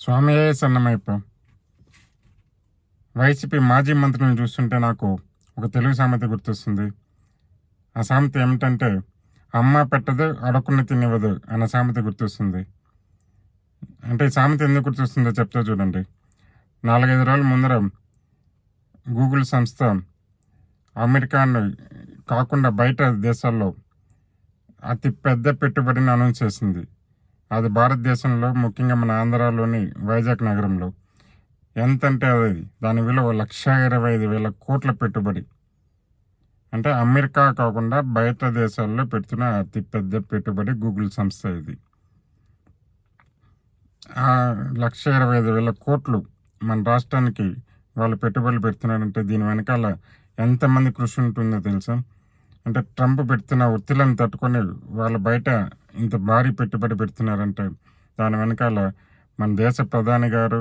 స్వామియే సన్నమయ్యప్ప వైసీపీ మాజీ మంత్రులను చూస్తుంటే నాకు ఒక తెలుగు సామెత గుర్తొస్తుంది. ఆ సామెత ఏమిటంటే అమ్మ పెట్టదు అడకున్న తినివ్వదు అన్న సామెత గుర్తొస్తుంది. అంటే ఈ సామెత ఎందుకు గుర్తొస్తుందో చెప్తా చూడండి. నాలుగైదు రోజుల ముందర గూగుల్ సంస్థ అమెరికాను కాకుండా బయట దేశాల్లో అతి పెద్ద పెట్టుబడిని అనౌన్స్ చేసింది. అది భారతదేశంలో ముఖ్యంగా మన ఆంధ్రాలోని వైజాగ్ నగరంలో. ఎంతంటే అది దాని విలువ లక్ష ఇరవై ఐదు వేల కోట్ల పెట్టుబడి. అంటే అమెరికా కాకుండా బయట దేశాల్లో పెడుతున్న అతిపెద్ద పెట్టుబడి గూగుల్ సంస్థ ఇది. ఆ లక్ష ఇరవై ఐదు వేల కోట్లు మన రాష్ట్రానికి వాళ్ళు పెట్టుబడులు పెడుతున్నారంటే దీని వెనకాల ఎంతమంది కృషి ఉంటుందో తెలుసా? అంటే ట్రంప్ పెడుతున్న ఒత్తిళ్ళని తట్టుకొని వాళ్ళు బయట ఇంత భారీ పెట్టుబడి పెడుతున్నారంటే దాని వెనకాల మన దేశ ప్రధాని గారు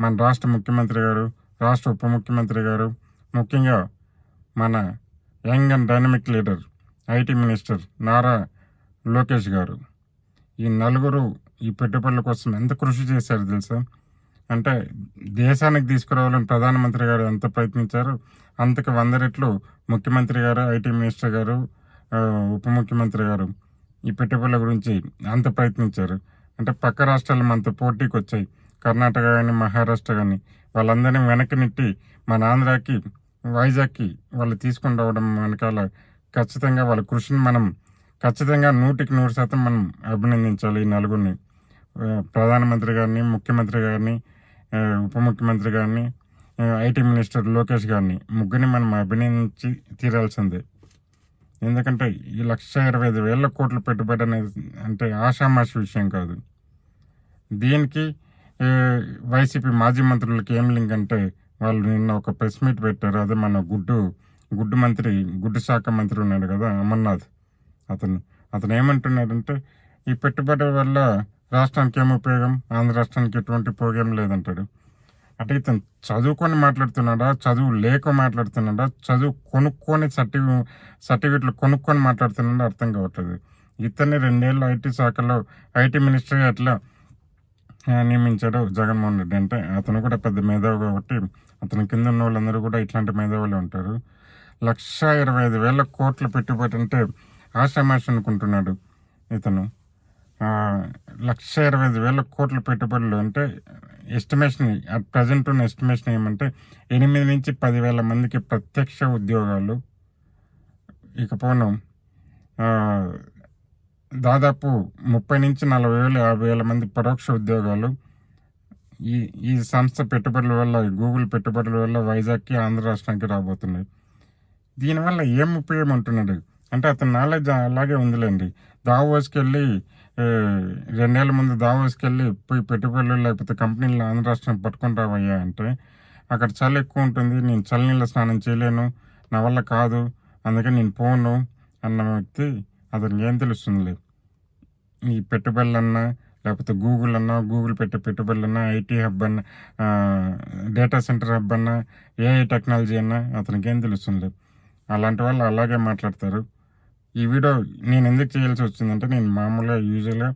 మన రాష్ట్ర ముఖ్యమంత్రి గారు రాష్ట్ర ఉప ముఖ్యమంత్రి గారు ముఖ్యంగా మన young and dynamic leader IT minister Nara Lokesh గారు. ఈ నలుగురు ఈ పెట్టుబడుల కోసం ఎంత కృషి చేశారు తెలుసా? అంటే దేశానికి తీసుకురావాలని ప్రధానమంత్రి గారు ఎంత ప్రయత్నించారు? అంతకు వంద రెట్లు ముఖ్యమంత్రి గారు ఐటీ మినిస్టర్ గారు ఉప ముఖ్యమంత్రి గారు ఈ పెట్టుబడుల గురించి అంత ప్రయత్నించారు. అంటే పక్క రాష్ట్రాలు మనతో పోటీకి వచ్చాయి కర్ణాటక కానీ మహారాష్ట్ర కానీ వాళ్ళందరినీ వెనక్కి నెట్టి మన ఆంధ్రాకి వైజాగ్కి వాళ్ళు తీసుకొని రావడం వెనకాల ఖచ్చితంగా వాళ్ళ కృషిని మనం ఖచ్చితంగా నూటికి నూరు శాతం మనం అభినందించాలి ఈ నలుగురిని. ప్రధానమంత్రి గారిని ముఖ్యమంత్రి గారిని ఉప ముఖ్యమంత్రి గారిని ఐటీ మినిస్టర్ లోకేష్ గారిని ముగ్గురిని మనం అభినందించి తీరాల్సిందే. ఎందుకంటే ఈ లక్ష ఇరవై ఐదు వేల కోట్ల పెట్టుబడి అనేది అంటే ఆషామాషి విషయం కాదు. దీనికి వైసీపీ మాజీ మంత్రులకి ఏం లింక్ అంటే వాళ్ళు నిన్న ఒక ప్రెస్ మీట్ పెట్టారు. అదే మన గుడ్డు గుడ్డు మంత్రి గుడ్డు శాఖ మంత్రి ఉన్నాడు కదా అమర్నాథ్. అతను అతను ఏమంటున్నాడంటే ఈ పెట్టుబడి వల్ల రాష్ట్రానికి ఏం ఉపయోగం? ఆంధ్ర రాష్ట్రానికి ఎటువంటి ఉపయోగం లేదంటాడు. అంటే ఇతను చదువుకొని మాట్లాడుతున్నాడా? చదువు లేక మాట్లాడుతున్నాడా? చదువు కొనుక్కొని సర్టి సర్టిఫికెట్లు కొనుక్కొని మాట్లాడుతున్నాడా అర్థం కావట్లేదు. ఇతన్ని రెండేళ్ళు ఐటీ శాఖలో ఐటీ మినిస్టర్గా ఎట్లా నియమించాడు జగన్మోహన్ రెడ్డి. అంటే అతను కూడా పెద్ద మేధావి కాబట్టి అతని కింద ఉన్న వాళ్ళందరూ కూడా ఇట్లాంటి మేధావులే ఉంటారు. లక్ష ఇరవై ఐదు వేల కోట్ల పెట్టుబడి అంటే ఆశామాష అనుకుంటున్నాడు ఇతను. లక్ష ఇరవై ఐదు వేల కోట్ల పెట్టుబడులు అంటే ఎస్టిమేషన్ అట్ ప్రజెంట్ ఉన్న ఎస్టిమేషన్ ఏమంటే ఎనిమిది నుంచి పదివేల మందికి ప్రత్యక్ష ఉద్యోగాలు ఇకపోను. దాదాపు ముప్పై నుంచి నలభై వేల యాభై వేల మంది పరోక్ష ఉద్యోగాలు. ఈ ఈ సంస్థ పెట్టుబడుల వల్ల గూగుల్ పెట్టుబడుల వల్ల వైజాగ్కి ఆంధ్ర రాష్ట్రానికి రాబోతున్నాయి. దీనివల్ల ఏం ఉపయోగం అంటున్నాడు అంటే అతని నాలెడ్జ్ అలాగే ఉందిలేండి. దావోస్కి వెళ్ళి రెండేళ్ళ ముందు దావోస్కి వెళ్ళి పోయి పెట్టుబడులు లేకపోతే కంపెనీలు ఆంధ్ర రాష్ట్రం పట్టుకుంటావయ్యా అంటే అక్కడ చలి ఎక్కువ ఉంటుంది నేను చలి నీళ్ళ స్నానం చేయలేను నా వల్ల కాదు అందుకే నేను పోను అన్న వ్యక్తి అతనికి ఏం తెలుస్తుంది ఈ పెట్టుబడులన్నా లేకపోతే గూగుల్ అన్నా గూగుల్ పెట్టే పెట్టుబడులన్నా ఐటీ హబ్ అన్నా డేటా సెంటర్ హబ్ అన్నా ఏఐ టెక్నాలజీ అన్నా అతనికి ఏం తెలుస్తుంది అలాంటి వాళ్ళు అలాగే మాట్లాడతారు. ఈ వీడియో నేను ఎందుకు చేయాల్సి వచ్చిందంటే నేను మామూలుగా యూజువల్గా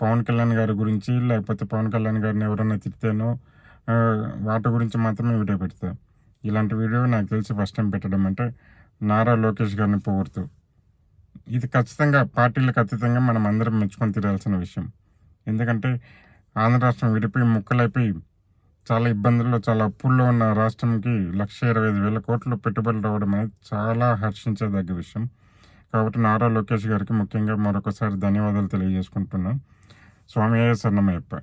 పవన్ కళ్యాణ్ గారి గురించి లేకపోతే పవన్ కళ్యాణ్ గారిని ఎవరైనా తిట్టానో వాటి గురించి మాత్రమే వీడియో పెడతా. ఇలాంటి వీడియో నాకు తెలిసి ఫస్ట్ టైం పెట్టడం అంటే నారా లోకేష్ గారిని పొగుడుతూ. ఇది ఖచ్చితంగా పార్టీలకు అతీతంగా మనం అందరం మెచ్చుకొని తిరగాల్సిన విషయం. ఎందుకంటే ఆంధ్ర రాష్ట్రం విడిపోయి ముక్కలైపోయి చాలా ఇబ్బందుల్లో చాలా అప్పుల్లో ఉన్న రాష్ట్రంకి లక్ష ఇరవై ఐదు వేల కోట్లు పెట్టుబడులు రావడం అనేది చాలా హర్షించదగ్గ విషయం. కాబట్టి నారా లోకేష్ గారికి ముఖ్యంగా మరొకసారి ధన్యవాదాలు తెలియజేసుకుంటున్నాం స్వామి సన్నమయ్యప్ప